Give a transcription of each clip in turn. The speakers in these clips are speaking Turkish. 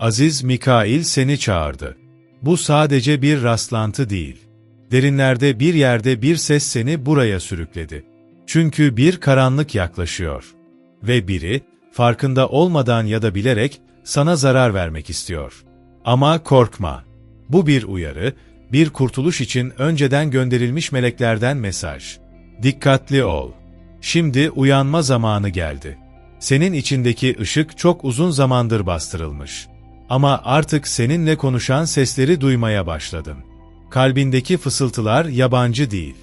Aziz Mikail seni çağırdı. Bu sadece bir rastlantı değil. Derinlerde bir yerde bir ses seni buraya sürükledi. Çünkü bir karanlık yaklaşıyor. Ve biri, farkında olmadan ya da bilerek, sana zarar vermek istiyor. Ama korkma. Bu bir uyarı, bir kurtuluş için önceden gönderilmiş meleklerden mesaj. Dikkatli ol. Şimdi uyanma zamanı geldi. Senin içindeki ışık çok uzun zamandır bastırılmış. Ama artık seninle konuşan sesleri duymaya başladın. Kalbindeki fısıltılar yabancı değil.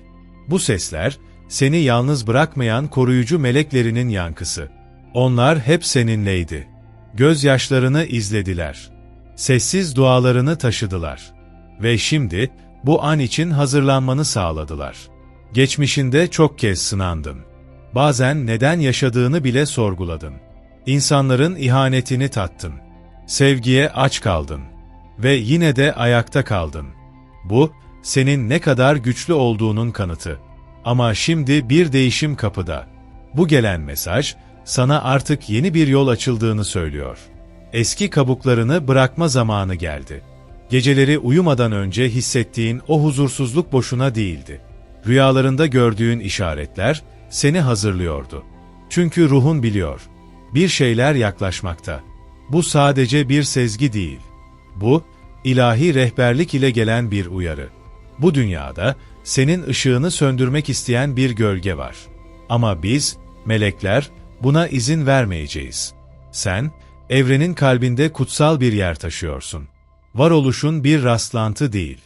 Bu sesler, seni yalnız bırakmayan koruyucu meleklerinin yankısı. Onlar hep seninleydi. Gözyaşlarını izlediler. Sessiz dualarını taşıdılar. Ve şimdi, bu an için hazırlanmanı sağladılar. Geçmişinde çok kez sınandın. Bazen neden yaşadığını bile sorguladın. İnsanların ihanetini tattın. Sevgiye aç kaldın. Ve yine de ayakta kaldın. Bu, senin ne kadar güçlü olduğunun kanıtı. Ama şimdi bir değişim kapıda. Bu gelen mesaj, sana artık yeni bir yol açıldığını söylüyor. Eski kabuklarını bırakma zamanı geldi. Geceleri uyumadan önce hissettiğin o huzursuzluk boşuna değildi. Rüyalarında gördüğün işaretler seni hazırlıyordu. Çünkü ruhun biliyor. Bir şeyler yaklaşmakta. Bu sadece bir sezgi değil. Bu, ilahi rehberlik ile gelen bir uyarı. Bu dünyada senin ışığını söndürmek isteyen bir gölge var. Ama biz, melekler, buna izin vermeyeceğiz. Sen, evrenin kalbinde kutsal bir yer taşıyorsun. Varoluşun bir rastlantı değil.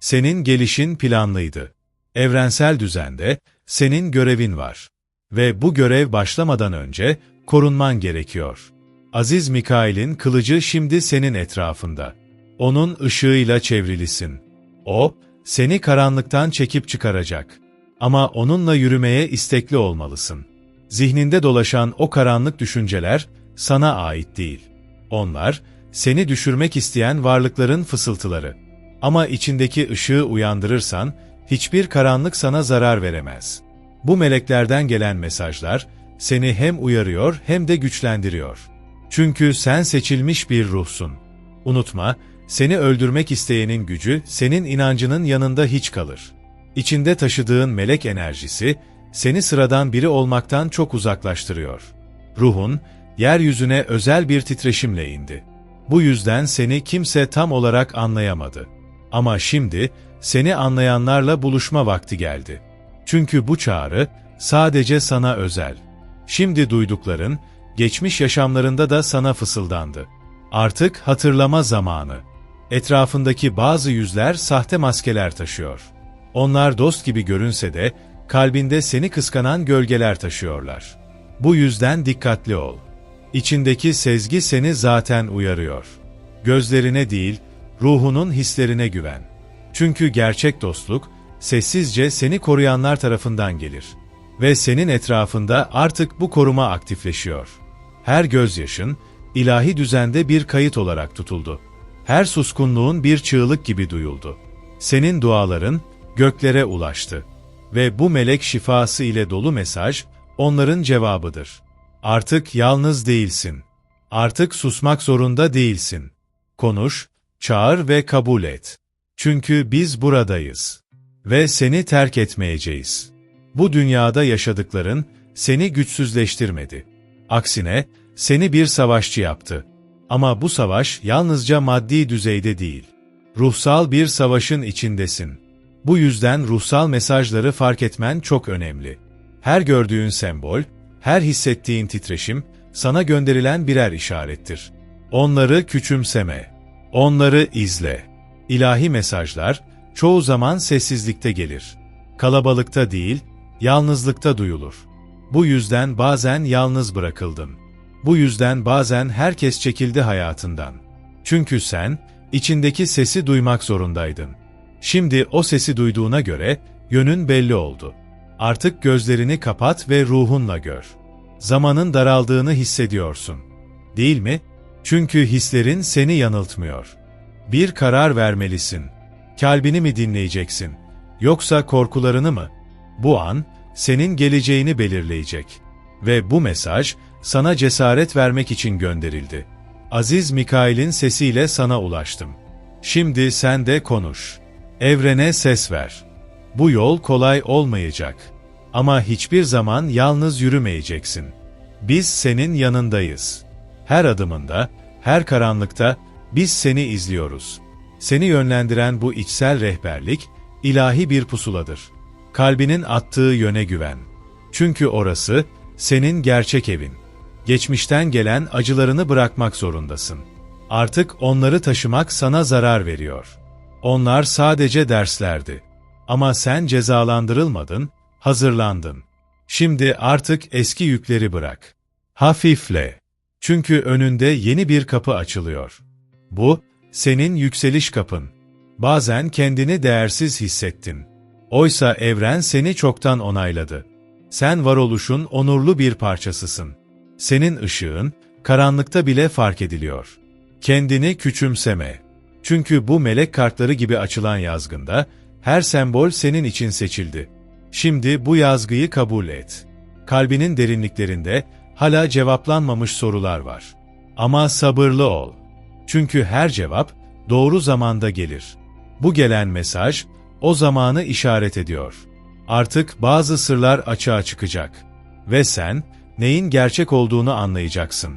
Senin gelişin planlıydı. Evrensel düzende senin görevin var. Ve bu görev başlamadan önce korunman gerekiyor. Aziz Mikail'in kılıcı şimdi senin etrafında. Onun ışığıyla çevrilisin. O, seni karanlıktan çekip çıkaracak. Ama onunla yürümeye istekli olmalısın. Zihninde dolaşan o karanlık düşünceler sana ait değil. Onlar, seni düşürmek isteyen varlıkların fısıltıları. Ama içindeki ışığı uyandırırsan, hiçbir karanlık sana zarar veremez. Bu meleklerden gelen mesajlar, seni hem uyarıyor hem de güçlendiriyor. Çünkü sen seçilmiş bir ruhsun. Unutma, seni öldürmek isteyenin gücü senin inancının yanında hiç kalır. İçinde taşıdığın melek enerjisi, seni sıradan biri olmaktan çok uzaklaştırıyor. Ruhun, yeryüzüne özel bir titreşimle indi. Bu yüzden seni kimse tam olarak anlayamadı. Ama şimdi, seni anlayanlarla buluşma vakti geldi. Çünkü bu çağrı, sadece sana özel. Şimdi duydukların, geçmiş yaşamlarında da sana fısıldandı. Artık hatırlama zamanı. Etrafındaki bazı yüzler sahte maskeler taşıyor. Onlar dost gibi görünse de, kalbinde seni kıskanan gölgeler taşıyorlar. Bu yüzden dikkatli ol. İçindeki sezgi seni zaten uyarıyor. Gözlerine değil, ruhunun hislerine güven. Çünkü gerçek dostluk, sessizce seni koruyanlar tarafından gelir. Ve senin etrafında artık bu koruma aktifleşiyor. Her gözyaşın, ilahi düzende bir kayıt olarak tutuldu. Her suskunluğun bir çığlık gibi duyuldu. Senin duaların göklere ulaştı. Ve bu melek şifası ile dolu mesaj, onların cevabıdır. Artık yalnız değilsin. Artık susmak zorunda değilsin. Konuş, çağır ve kabul et. Çünkü biz buradayız. Ve seni terk etmeyeceğiz. Bu dünyada yaşadıkların seni güçsüzleştirmedi. Aksine seni bir savaşçı yaptı. Ama bu savaş yalnızca maddi düzeyde değil. Ruhsal bir savaşın içindesin. Bu yüzden ruhsal mesajları fark etmen çok önemli. Her gördüğün sembol, her hissettiğin titreşim, sana gönderilen birer işarettir. Onları küçümseme. Onları izle. İlahi mesajlar, çoğu zaman sessizlikte gelir. Kalabalıkta değil, yalnızlıkta duyulur. Bu yüzden bazen yalnız bırakıldın. Bu yüzden bazen herkes çekildi hayatından. Çünkü sen, içindeki sesi duymak zorundaydın. Şimdi o sesi duyduğuna göre, yönün belli oldu. Artık gözlerini kapat ve ruhunla gör. Zamanın daraldığını hissediyorsun. Değil mi? Çünkü hislerin seni yanıltmıyor. Bir karar vermelisin. Kalbini mi dinleyeceksin? Yoksa korkularını mı? Bu an, senin geleceğini belirleyecek. Ve bu mesaj, sana cesaret vermek için gönderildi. Aziz Mikail'in sesiyle sana ulaştım. Şimdi sen de konuş. Evrene ses ver. Bu yol kolay olmayacak. Ama hiçbir zaman yalnız yürümeyeceksin. Biz senin yanındayız. Her adımında, her karanlıkta biz seni izliyoruz. Seni yönlendiren bu içsel rehberlik, ilahi bir pusuladır. Kalbinin attığı yöne güven. Çünkü orası, senin gerçek evin. Geçmişten gelen acılarını bırakmak zorundasın. Artık onları taşımak sana zarar veriyor. Onlar sadece derslerdi. Ama sen cezalandırılmadın, hazırlandın. Şimdi artık eski yükleri bırak. Hafifle. Çünkü önünde yeni bir kapı açılıyor. Bu, senin yükseliş kapın. Bazen kendini değersiz hissettin. Oysa evren seni çoktan onayladı. Sen varoluşun onurlu bir parçasısın. Senin ışığın, karanlıkta bile fark ediliyor. Kendini küçümseme. Çünkü bu melek kartları gibi açılan yazgında, her sembol senin için seçildi. Şimdi bu yazgıyı kabul et. Kalbinin derinliklerinde hala cevaplanmamış sorular var. Ama sabırlı ol. Çünkü her cevap doğru zamanda gelir. Bu gelen mesaj o zamanı işaret ediyor. Artık bazı sırlar açığa çıkacak ve sen neyin gerçek olduğunu anlayacaksın.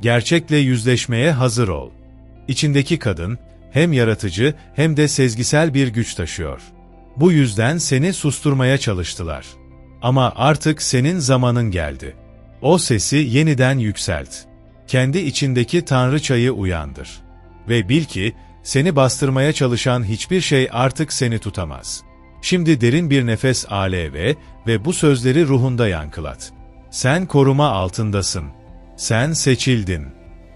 Gerçekle yüzleşmeye hazır ol. İçindeki kadın hem yaratıcı hem de sezgisel bir güç taşıyor. Bu yüzden seni susturmaya çalıştılar. Ama artık senin zamanın geldi. O sesi yeniden yükselt. Kendi içindeki tanrıçayı uyandır. Ve bil ki, seni bastırmaya çalışan hiçbir şey artık seni tutamaz. Şimdi derin bir nefes aleve ve bu sözleri ruhunda yankılat. Sen koruma altındasın. Sen seçildin.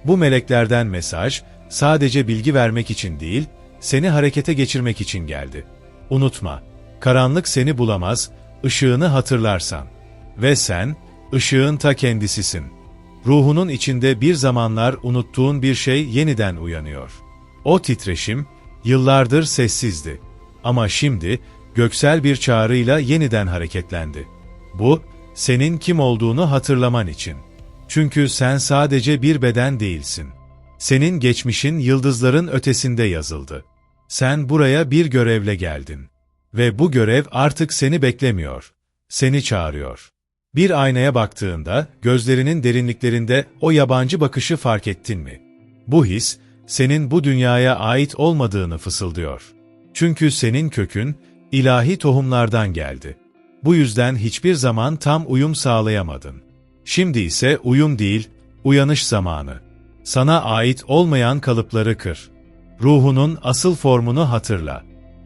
Bu meleklerden mesaj, sadece bilgi vermek için değil, seni harekete geçirmek için geldi. Unutma, karanlık seni bulamaz, ışığını hatırlarsan. Ve sen, ışığın ta kendisisin. Ruhunun içinde bir zamanlar unuttuğun bir şey yeniden uyanıyor. O titreşim, yıllardır sessizdi. Ama şimdi, göksel bir çağrıyla yeniden hareketlendi. Bu, senin kim olduğunu hatırlaman için. Çünkü sen sadece bir beden değilsin. Senin geçmişin yıldızların ötesinde yazıldı. Sen buraya bir görevle geldin. Ve bu görev artık seni beklemiyor. Seni çağırıyor. Bir aynaya baktığında gözlerinin derinliklerinde o yabancı bakışı fark ettin mi? Bu his, senin bu dünyaya ait olmadığını fısıldıyor. Çünkü senin kökün, ilahi tohumlardan geldi. Bu yüzden hiçbir zaman tam uyum sağlayamadın. Şimdi ise uyum değil, uyanış zamanı. Sana ait olmayan kalıpları kır. Ruhunun asıl formunu hatırla.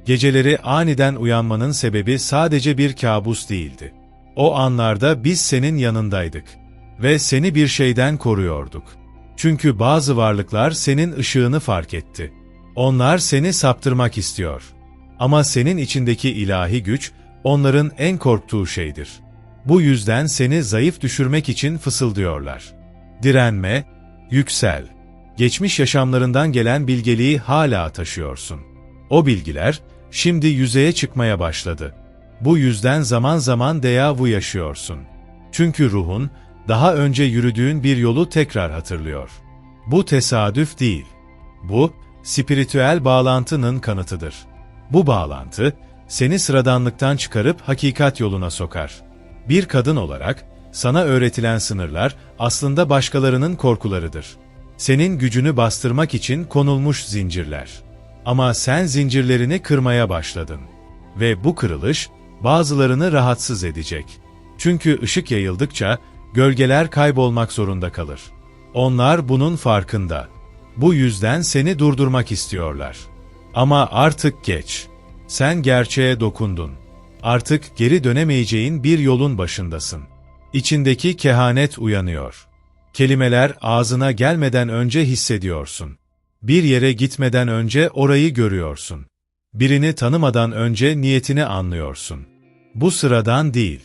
Geceleri aniden uyanmanın sebebi sadece bir kabus değildi. O anlarda biz senin yanındaydık ve seni bir şeyden koruyorduk. Çünkü bazı varlıklar senin ışığını fark etti. Onlar seni saptırmak istiyor. Ama senin içindeki ilahi güç, onların en korktuğu şeydir. Bu yüzden seni zayıf düşürmek için fısıldıyorlar. Direnme, yüksel. Geçmiş yaşamlarından gelen bilgeliği hala taşıyorsun. O bilgiler, şimdi yüzeye çıkmaya başladı. Bu yüzden zaman zaman deyavu yaşıyorsun. Çünkü ruhun, daha önce yürüdüğün bir yolu tekrar hatırlıyor. Bu tesadüf değil. Bu, spiritüel bağlantının kanıtıdır. Bu bağlantı, seni sıradanlıktan çıkarıp hakikat yoluna sokar. Bir kadın olarak, sana öğretilen sınırlar aslında başkalarının korkularıdır. Senin gücünü bastırmak için konulmuş zincirler. Ama sen zincirlerini kırmaya başladın. Ve bu kırılış, bazılarını rahatsız edecek. Çünkü ışık yayıldıkça, gölgeler kaybolmak zorunda kalır. Onlar bunun farkında. Bu yüzden seni durdurmak istiyorlar. Ama artık geç. Sen gerçeğe dokundun. Artık geri dönemeyeceğin bir yolun başındasın. İçindeki kehanet uyanıyor. Kelimeler ağzına gelmeden önce hissediyorsun. Bir yere gitmeden önce orayı görüyorsun. Birini tanımadan önce niyetini anlıyorsun. Bu sıradan değil.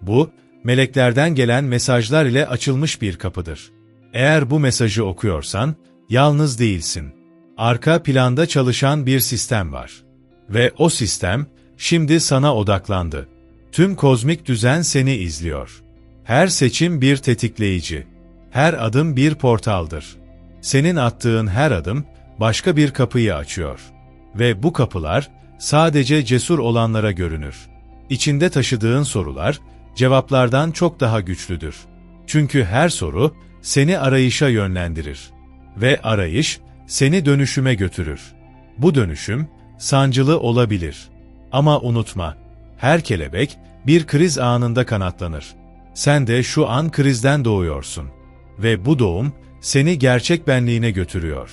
Bu, meleklerden gelen mesajlar ile açılmış bir kapıdır. Eğer bu mesajı okuyorsan, yalnız değilsin. Arka planda çalışan bir sistem var. Ve o sistem, şimdi sana odaklandı. Tüm kozmik düzen seni izliyor. Her seçim bir tetikleyici. Her adım bir portaldır. Senin attığın her adım başka bir kapıyı açıyor. Ve bu kapılar sadece cesur olanlara görünür. İçinde taşıdığın sorular cevaplardan çok daha güçlüdür. Çünkü her soru seni arayışa yönlendirir ve arayış seni dönüşüme götürür. Bu dönüşüm sancılı olabilir. Ama unutma, her kelebek bir kriz anında kanatlanır. Sen de şu an krizden doğuyorsun ve bu doğum seni gerçek benliğine götürüyor.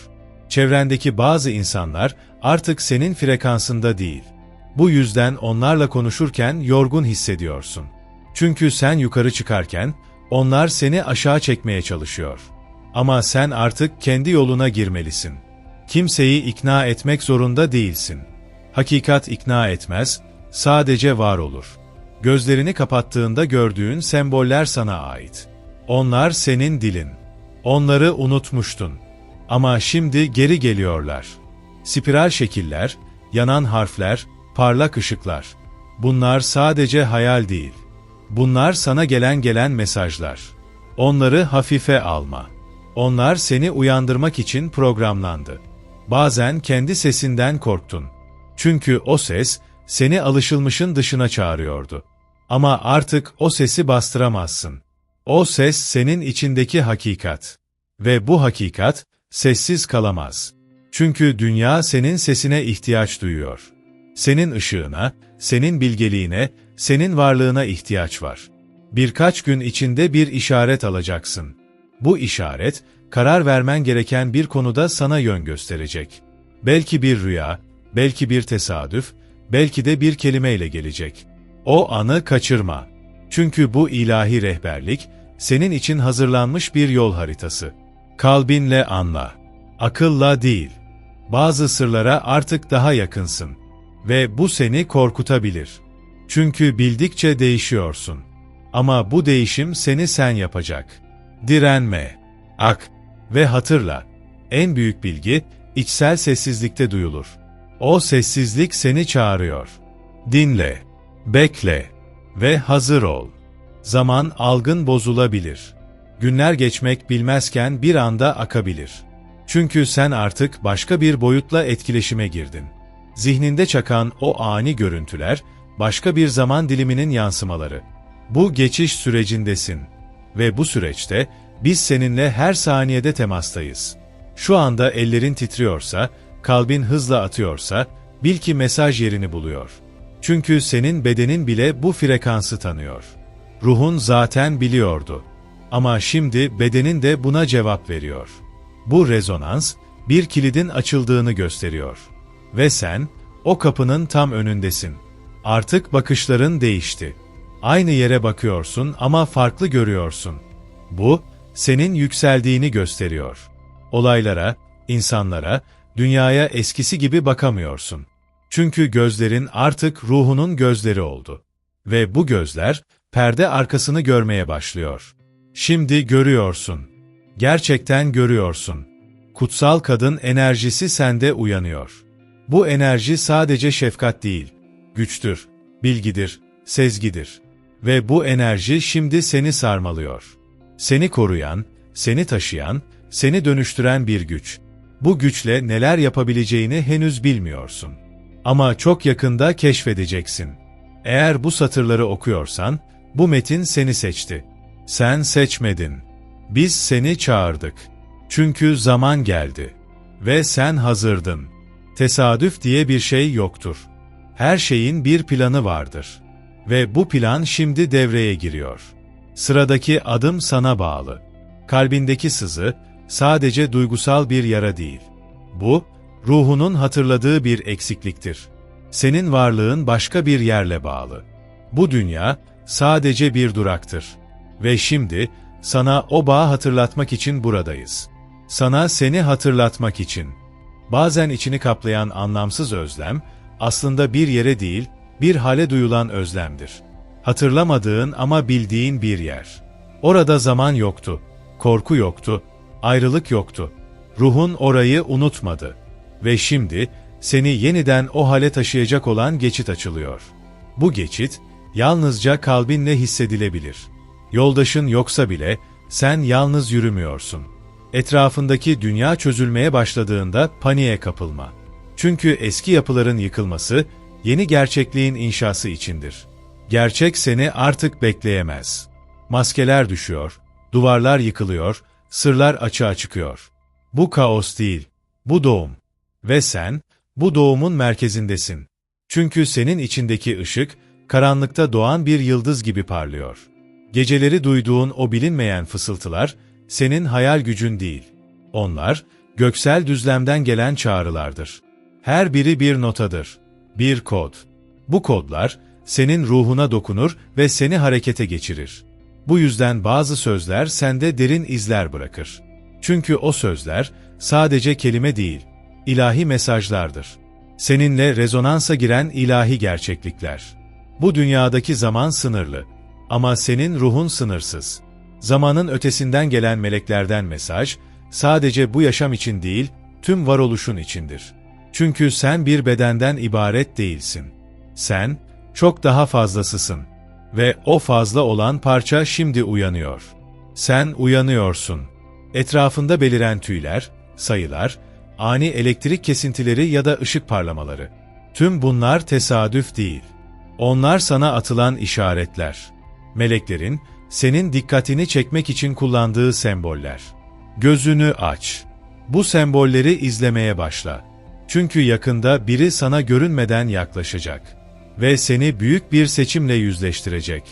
Çevrendeki bazı insanlar artık senin frekansında değil. Bu yüzden onlarla konuşurken yorgun hissediyorsun. Çünkü sen yukarı çıkarken onlar seni aşağı çekmeye çalışıyor. Ama sen artık kendi yoluna girmelisin. Kimseyi ikna etmek zorunda değilsin. Hakikat ikna etmez, sadece var olur. Gözlerini kapattığında gördüğün semboller sana ait. Onlar senin dilin. Onları unutmuştun. Ama şimdi geri geliyorlar. Spiral şekiller, yanan harfler, parlak ışıklar. Bunlar sadece hayal değil. Bunlar sana gelen gelen mesajlar. Onları hafife alma. Onlar seni uyandırmak için programlandı. Bazen kendi sesinden korktun. Çünkü o ses seni alışılmışın dışına çağırıyordu. Ama artık o sesi bastıramazsın. O ses senin içindeki hakikat. Ve bu hakikat sessiz kalamaz. Çünkü dünya senin sesine ihtiyaç duyuyor. Senin ışığına, senin bilgeliğine, senin varlığına ihtiyaç var. Birkaç gün içinde bir işaret alacaksın. Bu işaret, karar vermen gereken bir konuda sana yön gösterecek. Belki bir rüya, belki bir tesadüf, belki de bir kelimeyle gelecek. O anı kaçırma. Çünkü bu ilahi rehberlik, senin için hazırlanmış bir yol haritası. Kalbinle anla. Akılla değil. Bazı sırlara artık daha yakınsın. Ve bu seni korkutabilir. Çünkü bildikçe değişiyorsun. Ama bu değişim seni sen yapacak. Direnme. Ak. Ve hatırla. En büyük bilgi, içsel sessizlikte duyulur. O sessizlik seni çağırıyor. Dinle. Bekle. Ve hazır ol. Zaman algın bozulabilir. Günler geçmek bilmezken bir anda akabilir. Çünkü sen artık başka bir boyutla etkileşime girdin. Zihninde çakan o ani görüntüler, başka bir zaman diliminin yansımaları. Bu geçiş sürecindesin. Ve bu süreçte biz seninle her saniyede temastayız. Şu anda ellerin titriyorsa, kalbin hızla atıyorsa, bil ki mesaj yerini buluyor. Çünkü senin bedenin bile bu frekansı tanıyor. Ruhun zaten biliyordu. Ama şimdi bedenin de buna cevap veriyor. Bu rezonans, bir kilidin açıldığını gösteriyor. Ve sen, o kapının tam önündesin. Artık bakışların değişti. Aynı yere bakıyorsun ama farklı görüyorsun. Bu, senin yükseldiğini gösteriyor. Olaylara, insanlara, dünyaya eskisi gibi bakamıyorsun. Çünkü gözlerin artık ruhunun gözleri oldu. Ve bu gözler, perde arkasını görmeye başlıyor. Şimdi görüyorsun. Gerçekten görüyorsun. Kutsal kadın enerjisi sende uyanıyor. Bu enerji sadece şefkat değil, güçtür, bilgidir, sezgidir. Ve bu enerji şimdi seni sarmalıyor. Seni koruyan, seni taşıyan, seni dönüştüren bir güç. Bu güçle neler yapabileceğini henüz bilmiyorsun. Ama çok yakında keşfedeceksin. Eğer bu satırları okuyorsan, bu metin seni seçti. Sen seçmedin. Biz seni çağırdık. Çünkü zaman geldi. Ve sen hazırdın. Tesadüf diye bir şey yoktur. Her şeyin bir planı vardır. Ve bu plan şimdi devreye giriyor. Sıradaki adım sana bağlı. Kalbindeki sızı sadece duygusal bir yara değil. Bu, ruhunun hatırladığı bir eksikliktir. Senin varlığın başka bir yerle bağlı. Bu dünya sadece bir duraktır. Ve şimdi sana o bağı hatırlatmak için buradayız. Sana seni hatırlatmak için. Bazen içini kaplayan anlamsız özlem, aslında bir yere değil, bir hale duyulan özlemdir. Hatırlamadığın ama bildiğin bir yer. Orada zaman yoktu, korku yoktu, ayrılık yoktu. Ruhun orayı unutmadı. Ve şimdi seni yeniden o hale taşıyacak olan geçit açılıyor. Bu geçit, yalnızca kalbinle hissedilebilir. Yoldaşın yoksa bile sen yalnız yürümüyorsun. Etrafındaki dünya çözülmeye başladığında paniğe kapılma. Çünkü eski yapıların yıkılması, yeni gerçekliğin inşası içindir. Gerçek seni artık bekleyemez. Maskeler düşüyor, duvarlar yıkılıyor, sırlar açığa çıkıyor. Bu kaos değil, bu doğum. Ve sen, bu doğumun merkezindesin. Çünkü senin içindeki ışık, karanlıkta doğan bir yıldız gibi parlıyor. Geceleri duyduğun o bilinmeyen fısıltılar, senin hayal gücün değil. Onlar, göksel düzlemden gelen çağrılardır. Her biri bir notadır, bir kod. Bu kodlar, senin ruhuna dokunur ve seni harekete geçirir. Bu yüzden bazı sözler sende derin izler bırakır. Çünkü o sözler sadece kelime değil, ilahi mesajlardır. Seninle rezonansa giren ilahi gerçeklikler. Bu dünyadaki zaman sınırlı ama senin ruhun sınırsız. Zamanın ötesinden gelen meleklerden mesaj, sadece bu yaşam için değil, tüm varoluşun içindir. Çünkü sen bir bedenden ibaret değilsin. Sen, çok daha fazlasısın. Ve o fazla olan parça şimdi uyanıyor. Sen uyanıyorsun. Etrafında beliren tüyler, sayılar, ani elektrik kesintileri ya da ışık parlamaları. Tüm bunlar tesadüf değil. Onlar sana atılan işaretler. Meleklerin, senin dikkatini çekmek için kullandığı semboller. Gözünü aç. Bu sembolleri izlemeye başla. Çünkü yakında biri sana görünmeden yaklaşacak. Ve seni büyük bir seçimle yüzleştirecek.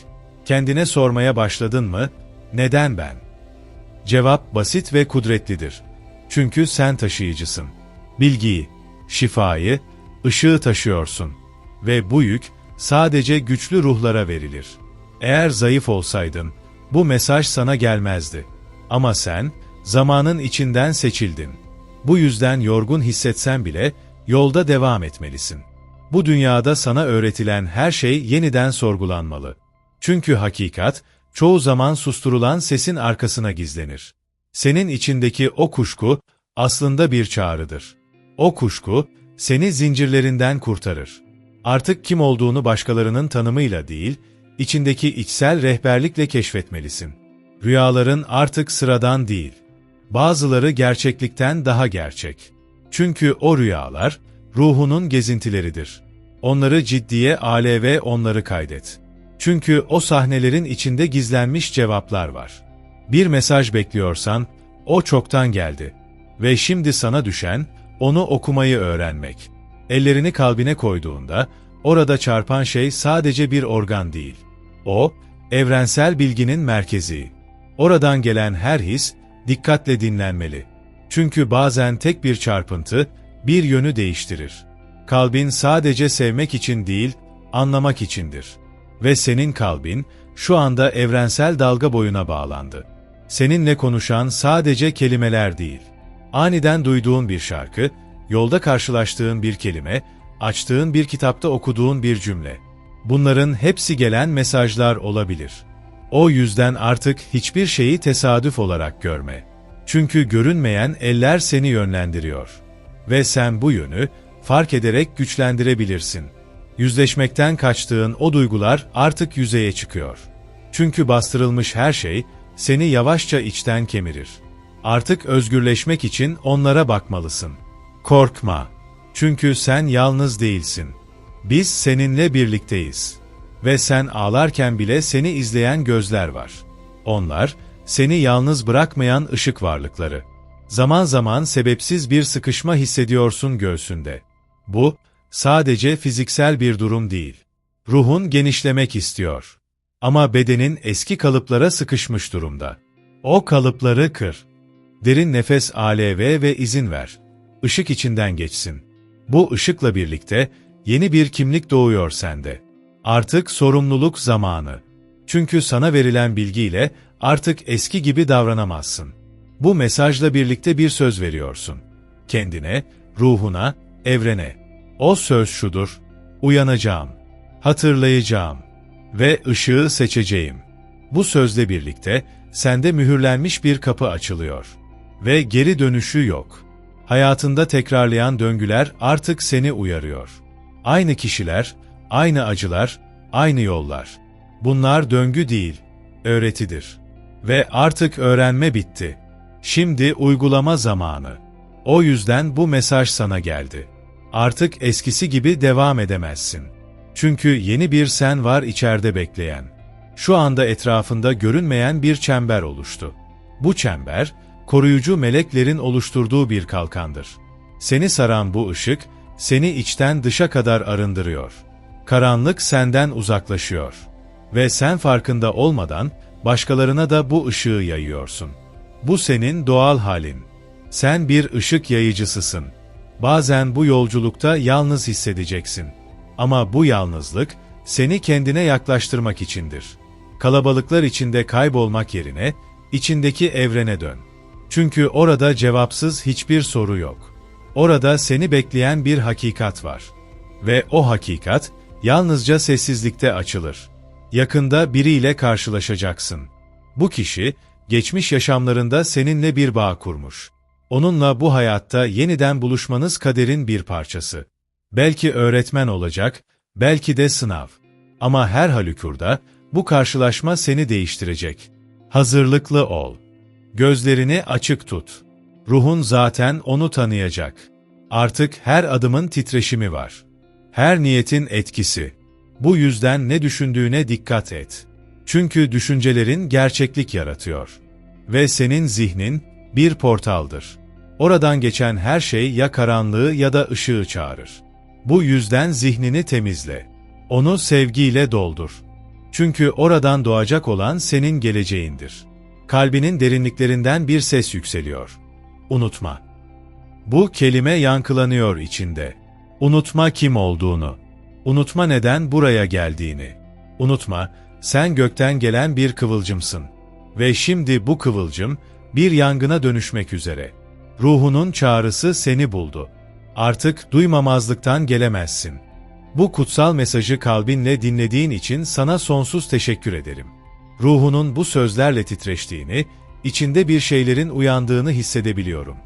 Kendine sormaya başladın mı? Neden ben? Cevap basit ve kudretlidir. Çünkü sen taşıyıcısın. Bilgiyi, şifayı, ışığı taşıyorsun. Ve bu yük sadece güçlü ruhlara verilir. Eğer zayıf olsaydın, bu mesaj sana gelmezdi. Ama sen, zamanın içinden seçildin. Bu yüzden yorgun hissetsen bile, yolda devam etmelisin. Bu dünyada sana öğretilen her şey yeniden sorgulanmalı. Çünkü hakikat, çoğu zaman susturulan sesin arkasına gizlenir. Senin içindeki o kuşku, aslında bir çağrıdır. O kuşku, seni zincirlerinden kurtarır. Artık kim olduğunu başkalarının tanımıyla değil, içindeki içsel rehberlikle keşfetmelisin. Rüyaların artık sıradan değil. Bazıları gerçeklikten daha gerçek. Çünkü o rüyalar, ruhunun gezintileridir. Onları ciddiye al ve onları kaydet. Çünkü o sahnelerin içinde gizlenmiş cevaplar var. Bir mesaj bekliyorsan, o çoktan geldi. Ve şimdi sana düşen, onu okumayı öğrenmek. Ellerini kalbine koyduğunda, orada çarpan şey sadece bir organ değil. O, evrensel bilginin merkezi. Oradan gelen her his, dikkatle dinlenmeli. Çünkü bazen tek bir çarpıntı, bir yönü değiştirir. Kalbin sadece sevmek için değil, anlamak içindir. Ve senin kalbin, şu anda evrensel dalga boyuna bağlandı. Seninle konuşan sadece kelimeler değil. Aniden duyduğun bir şarkı, yolda karşılaştığın bir kelime, açtığın bir kitapta okuduğun bir cümle. Bunların hepsi gelen mesajlar olabilir. O yüzden artık hiçbir şeyi tesadüf olarak görme. Çünkü görünmeyen eller seni yönlendiriyor. Ve sen bu yönü fark ederek güçlendirebilirsin. Yüzleşmekten kaçtığın o duygular artık yüzeye çıkıyor. Çünkü bastırılmış her şey seni yavaşça içten kemirir. Artık özgürleşmek için onlara bakmalısın. Korkma. Çünkü sen yalnız değilsin. Biz seninle birlikteyiz. Ve sen ağlarken bile seni izleyen gözler var. Onlar, seni yalnız bırakmayan ışık varlıkları. Zaman zaman sebepsiz bir sıkışma hissediyorsun göğsünde. Bu, sadece fiziksel bir durum değil. Ruhun genişlemek istiyor. Ama bedenin eski kalıplara sıkışmış durumda. O kalıpları kır. Derin nefes al ve izin ver. Işık içinden geçsin. Bu ışıkla birlikte yeni bir kimlik doğuyor sende. Artık sorumluluk zamanı. Çünkü sana verilen bilgiyle artık eski gibi davranamazsın. Bu mesajla birlikte bir söz veriyorsun. Kendine, ruhuna, evrene. O söz şudur, uyanacağım, hatırlayacağım ve ışığı seçeceğim. Bu sözle birlikte sende mühürlenmiş bir kapı açılıyor ve geri dönüşü yok. Hayatında tekrarlayan döngüler artık seni uyarıyor. Aynı kişiler, aynı acılar, aynı yollar. Bunlar döngü değil, öğretidir. Ve artık öğrenme bitti. Şimdi uygulama zamanı. O yüzden bu mesaj sana geldi. Artık eskisi gibi devam edemezsin. Çünkü yeni bir sen var içeride bekleyen. Şu anda etrafında görünmeyen bir çember oluştu. Bu çember, koruyucu meleklerin oluşturduğu bir kalkandır. Seni saran bu ışık, seni içten dışa kadar arındırıyor. Karanlık senden uzaklaşıyor. Ve sen farkında olmadan, başkalarına da bu ışığı yayıyorsun. Bu senin doğal halin. Sen bir ışık yayıcısısın. Bazen bu yolculukta yalnız hissedeceksin. Ama bu yalnızlık, seni kendine yaklaştırmak içindir. Kalabalıklar içinde kaybolmak yerine, içindeki evrene dön. Çünkü orada cevapsız hiçbir soru yok. Orada seni bekleyen bir hakikat var. Ve o hakikat, yalnızca sessizlikte açılır. Yakında biriyle karşılaşacaksın. Bu kişi, geçmiş yaşamlarında seninle bir bağ kurmuş. Onunla bu hayatta yeniden buluşmanız kaderin bir parçası. Belki öğretmen olacak, belki de sınav. Ama her halükurda bu karşılaşma seni değiştirecek. Hazırlıklı ol. Gözlerini açık tut. Ruhun zaten onu tanıyacak. Artık her adımın titreşimi var. Her niyetin etkisi. Bu yüzden ne düşündüğüne dikkat et. Çünkü düşüncelerin gerçeklik yaratıyor. Ve senin zihnin bir portaldır. Oradan geçen her şey ya karanlığı ya da ışığı çağırır. Bu yüzden zihnini temizle. Onu sevgiyle doldur. Çünkü oradan doğacak olan senin geleceğindir. Kalbinin derinliklerinden bir ses yükseliyor. Unutma. Bu kelime yankılanıyor içinde. Unutma kim olduğunu. Unutma neden buraya geldiğini. Unutma, sen gökten gelen bir kıvılcımsın. Ve şimdi bu kıvılcım bir yangına dönüşmek üzere. Ruhunun çağrısı seni buldu. Artık duymamazlıktan gelemezsin. Bu kutsal mesajı kalbinle dinlediğin için sana sonsuz teşekkür ederim. Ruhunun bu sözlerle titreştiğini, içinde bir şeylerin uyandığını hissedebiliyorum.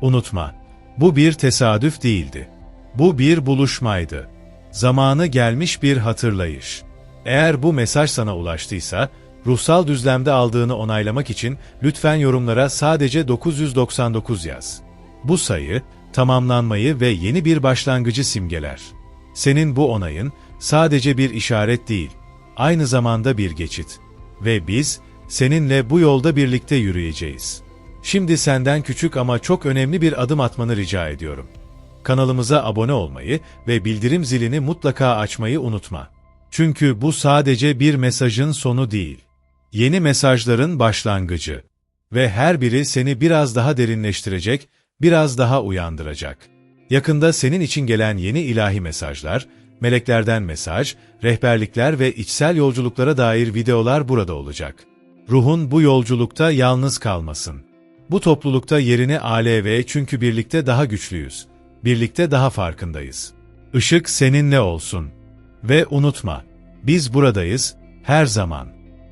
Unutma, bu bir tesadüf değildi. Bu bir buluşmaydı. Zamanı gelmiş bir hatırlayış. Eğer bu mesaj sana ulaştıysa, ruhsal düzlemde aldığını onaylamak için lütfen yorumlara sadece 999 yaz. Bu sayı, tamamlanmayı ve yeni bir başlangıcı simgeler. Senin bu onayın sadece bir işaret değil, aynı zamanda bir geçit. Ve biz, seninle bu yolda birlikte yürüyeceğiz. Şimdi senden küçük ama çok önemli bir adım atmanı rica ediyorum. Kanalımıza abone olmayı ve bildirim zilini mutlaka açmayı unutma. Çünkü bu sadece bir mesajın sonu değil. Yeni mesajların başlangıcı. Ve her biri seni biraz daha derinleştirecek, biraz daha uyandıracak. Yakında senin için gelen yeni ilahi mesajlar, meleklerden mesaj, rehberlikler ve içsel yolculuklara dair videolar burada olacak. Ruhun bu yolculukta yalnız kalmasın. Bu toplulukta yerini ALV çünkü birlikte daha güçlüyüz. Birlikte daha farkındayız. Işık seninle olsun. Ve unutma, biz buradayız, her zaman.